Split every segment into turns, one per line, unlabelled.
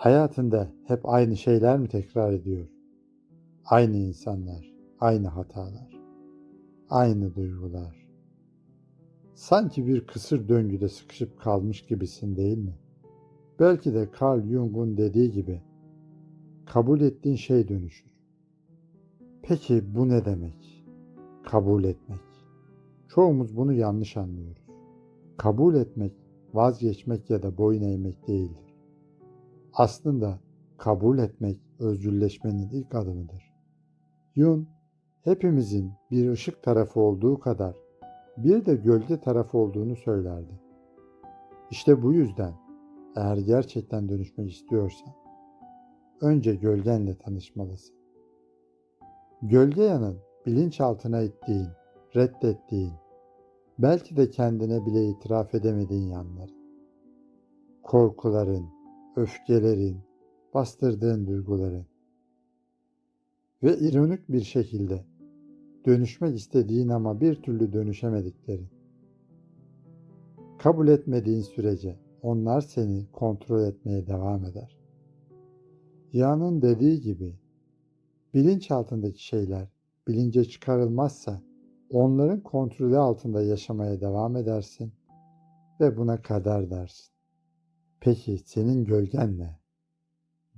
Hayatında hep aynı şeyler mi tekrar ediyor? Aynı insanlar, aynı hatalar, aynı duygular. Sanki bir kısır döngüde sıkışıp kalmış gibisin değil mi? Belki de Carl Jung'un dediği gibi kabul ettiğin şey dönüşür. Peki bu ne demek? Kabul etmek. Çoğumuz bunu yanlış anlıyoruz. Kabul etmek, vazgeçmek ya da boyun eğmek değildir. Aslında kabul etmek özgürleşmenin ilk adımıdır. Yun, hepimizin bir ışık tarafı olduğu kadar bir de gölge tarafı olduğunu söylerdi. İşte bu yüzden eğer gerçekten dönüşmek istiyorsan önce gölgenle tanışmalısın. Gölge yanın bilinçaltına ittiğin, reddettiğin, belki de kendine bile itiraf edemediğin yanları. Korkuların, öfkelerin, bastırdığın duyguların ve ironik bir şekilde dönüşmek istediğin ama bir türlü dönüşemediklerin. Kabul etmediğin sürece onlar seni kontrol etmeye devam eder. Yağ'ın dediği gibi bilinç altındaki şeyler bilince çıkarılmazsa onların kontrolü altında yaşamaya devam edersin ve buna kader dersin. Peki senin gölgen ne?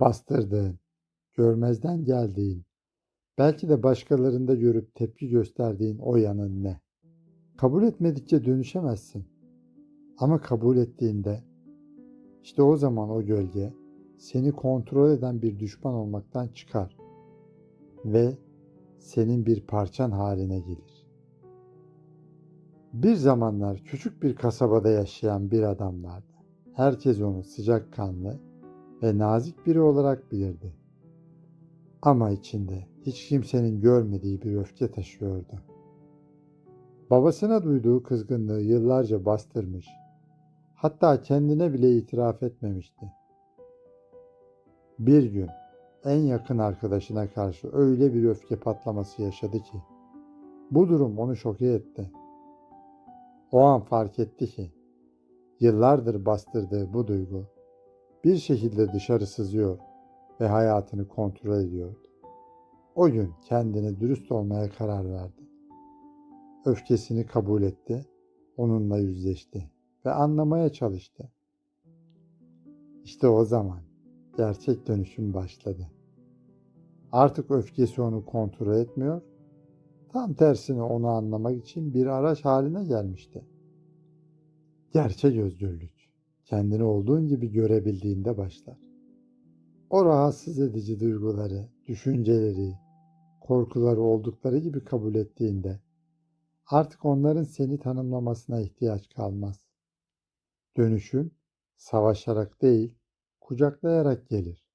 Bastırdığın, görmezden geldiğin, belki de başkalarında görüp tepki gösterdiğin o yanın ne? Kabul etmedikçe dönüşemezsin. Ama kabul ettiğinde işte o zaman o gölge seni kontrol eden bir düşman olmaktan çıkar ve senin bir parçan haline gelir. Bir zamanlar küçük bir kasabada yaşayan bir adam vardı. Herkes onu sıcakkanlı ve nazik biri olarak bilirdi. Ama içinde hiç kimsenin görmediği bir öfke taşıyordu. Babasına duyduğu kızgınlığı yıllarca bastırmış, hatta kendine bile itiraf etmemişti. Bir gün en yakın arkadaşına karşı öyle bir öfke patlaması yaşadı ki bu durum onu şoke etti. O an fark etti ki yıllardır bastırdığı bu duygu bir şekilde dışarı sızıyor ve hayatını kontrol ediyordu. O gün kendine dürüst olmaya karar verdi. Öfkesini kabul etti, onunla yüzleşti ve anlamaya çalıştı. İşte o zaman gerçek dönüşüm başladı. Artık öfkesi onu kontrol etmiyor, tam tersine onu anlamak için bir araç haline gelmişti. Gerçek özgürlük, kendini olduğun gibi görebildiğinde başlar. O rahatsız edici duyguları, düşünceleri, korkuları oldukları gibi kabul ettiğinde artık onların seni tanımlamasına ihtiyaç kalmaz. Dönüşüm savaşarak değil, kucaklayarak gelir.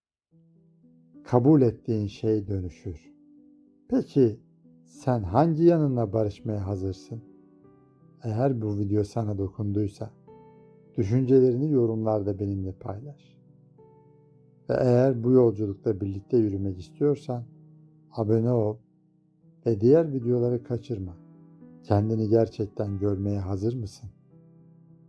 Kabul ettiğin şey dönüşür. Peki sen hangi yanınla barışmaya hazırsın? Eğer bu video sana dokunduysa düşüncelerini yorumlarda benimle paylaş. Ve eğer bu yolculukta birlikte yürümek istiyorsan abone ol ve diğer videoları kaçırma. Kendini gerçekten görmeye hazır mısın?